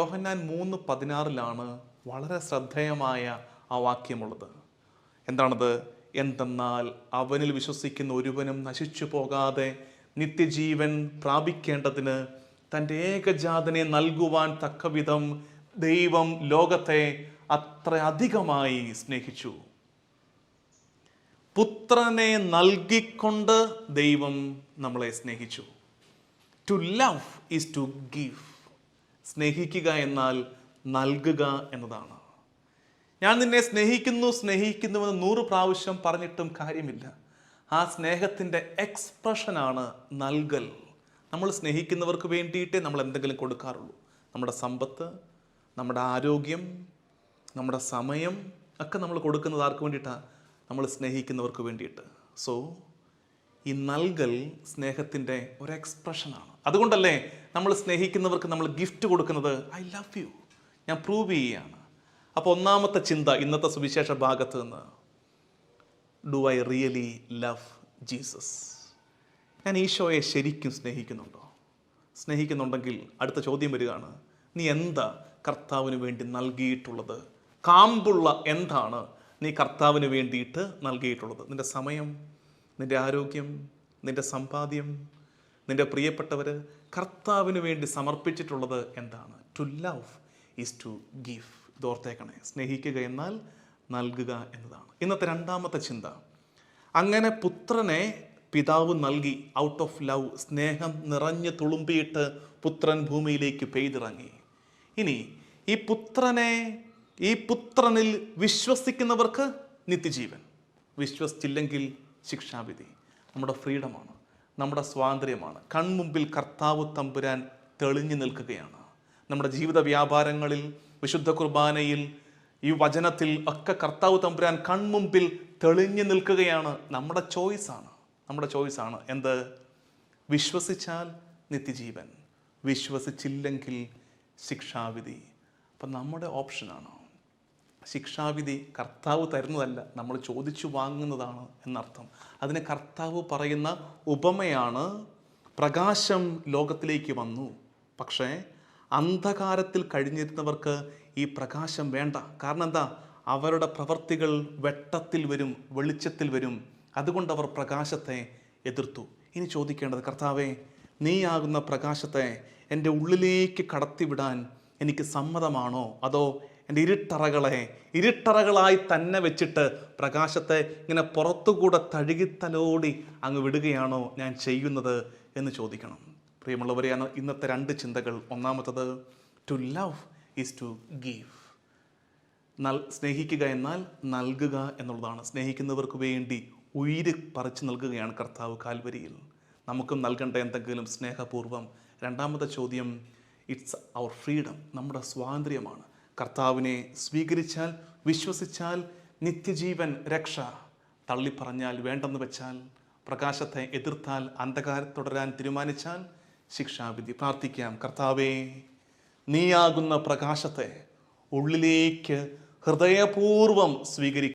യോഹന്നാൻ മൂന്ന് പതിനാറിലാണ് വളരെ ശ്രദ്ധേയമായ ആ വാക്യമുള്ളത്. എന്താണത്? എന്തെന്നാൽ അവനിൽ വിശ്വസിക്കുന്ന ഒരുവനും നശിച്ചു പോകാതെ നിത്യജീവൻ പ്രാപിക്കേണ്ടതിന് തന്റെ ഏകജാതനെ നൽകുവാൻ തക്കവിധം ദൈവം ലോകത്തെ അത്ര അധികമായി സ്നേഹിച്ചു. പുത്രനെ നൽകിക്കൊണ്ട് ദൈവം നമ്മളെ സ്നേഹിച്ചു. To love is to give സ്നേഹിക്കുക എന്നാൽ നൽകുക എന്നതാണ്. ഞാൻ നിന്നെ സ്നേഹിക്കുന്നു സ്നേഹിക്കുന്നുവെന്ന് നൂറ് പ്രാവശ്യം പറഞ്ഞിട്ടും കാര്യമില്ല. ആ സ്നേഹത്തിന്റെ എക്സ്പ്രഷനാണ് നൽകൽ. നമ്മൾ സ്നേഹിക്കുന്നവർക്ക് വേണ്ടിയിട്ടേ നമ്മൾ എന്തെങ്കിലും കൊടുക്കാറുള്ളൂ. നമ്മുടെ സമ്പത്ത് നമ്മുടെ ആരോഗ്യം നമ്മുടെ സമയം ഒക്കെ നമ്മൾ കൊടുക്കുന്നത് ആർക്ക് വേണ്ടിയിട്ടാണ് നമ്മൾ സ്നേഹിക്കുന്നവർക്ക് വേണ്ടിയിട്ട്. സോ ഈ നൽകൽ സ്നേഹത്തിന്റെ ഒരു എക്സ്പ്രഷനാണ്. അതുകൊണ്ടല്ലേ നമ്മൾ സ്നേഹിക്കുന്നവർക്ക് നമ്മൾ ഗിഫ്റ്റ് കൊടുക്കുന്നത് ഐ ലവ് യു. ഞാൻ പ്രൂവ് ചെയ്യുകയാണ്. അപ്പോൾ ഒന്നാമത്തെ ചിന്ത ഇന്നത്തെ സുവിശേഷ ഭാഗത്ത് നിന്ന് do I really love Jesus ഞാൻ ഈശോയെ ശരിക്കും സ്നേഹിക്കുന്നുണ്ടോ? സ്നേഹിക്കുന്നുണ്ടെങ്കിൽ അടുത്ത ചോദ്യം വരികയാണ് നീ എന്താ കർത്താവിന് വേണ്ടി നൽകിയിട്ടുള്ളത്? കാമ്പുള്ള എന്താണ് നീ കർത്താവിന് വേണ്ടിയിട്ട് നൽകിയിട്ടുള്ളത്? നിന്റെ സമയം? നിന്റെ ആരോഗ്യം നിന്റെ സമ്പാദ്യം നിന്റെ പ്രിയപ്പെട്ടവർ കർത്താവിന് വേണ്ടി സമർപ്പിച്ചിട്ടുള്ളത് എന്താണ്? To love is to give ഇതോർത്തേക്കണേ സ്നേഹിക്കുക എന്നാൽ നൽകുക എന്നതാണ്. ഇന്നത്തെ രണ്ടാമത്തെ ചിന്ത. അങ്ങനെ പുത്രനെ പിതാവ് നൽകി ഔട്ട് ഓഫ് ലവ് സ്നേഹം നിറഞ്ഞ് തുളുമ്പിയിട്ട് പുത്രൻ ഭൂമിയിലേക്ക് പെയ്തിറങ്ങി. ഇനി ഈ പുത്രനെ ഈ പുത്രനിൽ വിശ്വസിക്കുന്നവർക്ക് നിത്യജീവൻ. വിശ്വസിച്ചില്ലെങ്കിൽ ശിക്ഷാവിധി. നമ്മുടെ ഫ്രീഡമാണ്. നമ്മുടെ സ്വാതന്ത്ര്യമാണ്. കൺമുമ്പിൽ കർത്താവ് തമ്പുരാൻ തെളിഞ്ഞു നിൽക്കുകയാണ്. നമ്മുടെ ജീവിത വ്യാപാരങ്ങളിൽ വിശുദ്ധ കുർബാനയിൽ ഈ വചനത്തിൽ ഒക്കെ കർത്താവ് തമ്പുരാൻ കൺമുമ്പിൽ തെളിഞ്ഞു നിൽക്കുകയാണ് നമ്മുടെ ചോയ്സാണ് നമ്മുടെ ചോയ്സാണ് എന്ത്? വിശ്വസിച്ചാൽ നിത്യജീവൻ. വിശ്വസിച്ചില്ലെങ്കിൽ ശിക്ഷാവിധി. അപ്പം നമ്മുടെ ഓപ്ഷനാണ് ശിക്ഷാവിധി കർത്താവ് തരുന്നതല്ല നമ്മൾ ചോദിച്ചു വാങ്ങുന്നതാണ് എന്നർത്ഥം. അതിന് കർത്താവ് പറയുന്ന ഉപമയാണ് പ്രകാശം ലോകത്തിലേക്ക് വന്നു. പക്ഷേ അന്ധകാരത്തിൽ കഴിഞ്ഞിരുന്നവർക്ക് ഈ പ്രകാശം വേണ്ട. കാരണം എന്താ? അവരുടെ പ്രവർത്തികൾ വെട്ടത്തിൽ വരും വെളിച്ചത്തിൽ വരും. അതുകൊണ്ട് അവർ പ്രകാശത്തെ എതിർത്തു. ഇനി ചോദിക്കേണ്ടത് കർത്താവേ നീയാകുന്ന പ്രകാശത്തെ എന്റെ ഉള്ളിലേക്ക് കടത്തിവിടാൻ എനിക്ക് സമ്മതമാണോ? അതോ എന്റെ ഇരുട്ടറകളെ ഇരുട്ടറകളായി തന്നെ വെച്ചിട്ട് പ്രകാശത്തെ ഇങ്ങനെ പുറത്തുകൂടെ തഴുകിത്തലോടി അങ്ങ് വിടുകയാണോ ഞാൻ ചെയ്യുന്നത് എന്ന് ചോദിക്കണം. പ്രിയമുള്ളവരെയാണ് ഇന്നത്തെ രണ്ട് ചിന്തകൾ. ഒന്നാമത്തത് to love is to give നൽ സ്നേഹിക്കുക എന്നാൽ നൽകുക എന്നുള്ളതാണ്. സ്നേഹിക്കുന്നവർക്ക് വേണ്ടി ഉയിര് പറിച്ചു നൽകുകയാണ് കർത്താവ് കാൽവരിയിൽ. നമുക്കും നൽകേണ്ട എന്തെങ്കിലും സ്നേഹപൂർവം രണ്ടാമത്തെ ചോദ്യം ഇറ്റ്സ് അവർ ഫ്രീഡം നമ്മുടെ സ്വാതന്ത്ര്യമാണ്. കർത്താവിനെ സ്വീകരിച്ചാൽ വിശ്വസിച്ചാൽ നിത്യജീവൻ രക്ഷ. തള്ളിപ്പറഞ്ഞാൽ വേണ്ടെന്ന് വെച്ചാൽ പ്രകാശത്തെ എതിർത്താൽ അന്ധകാരം തുടരാൻ തീരുമാനിച്ചാൽ ശിക്ഷാവിധി പ്രാർത്ഥിക്കാം. കർത്താവേ നീയാകുന്ന പ്രകാശത്തെ ഉള്ളിലേക്ക് ഹൃദയപൂർവം സ്വീകരിക്കും.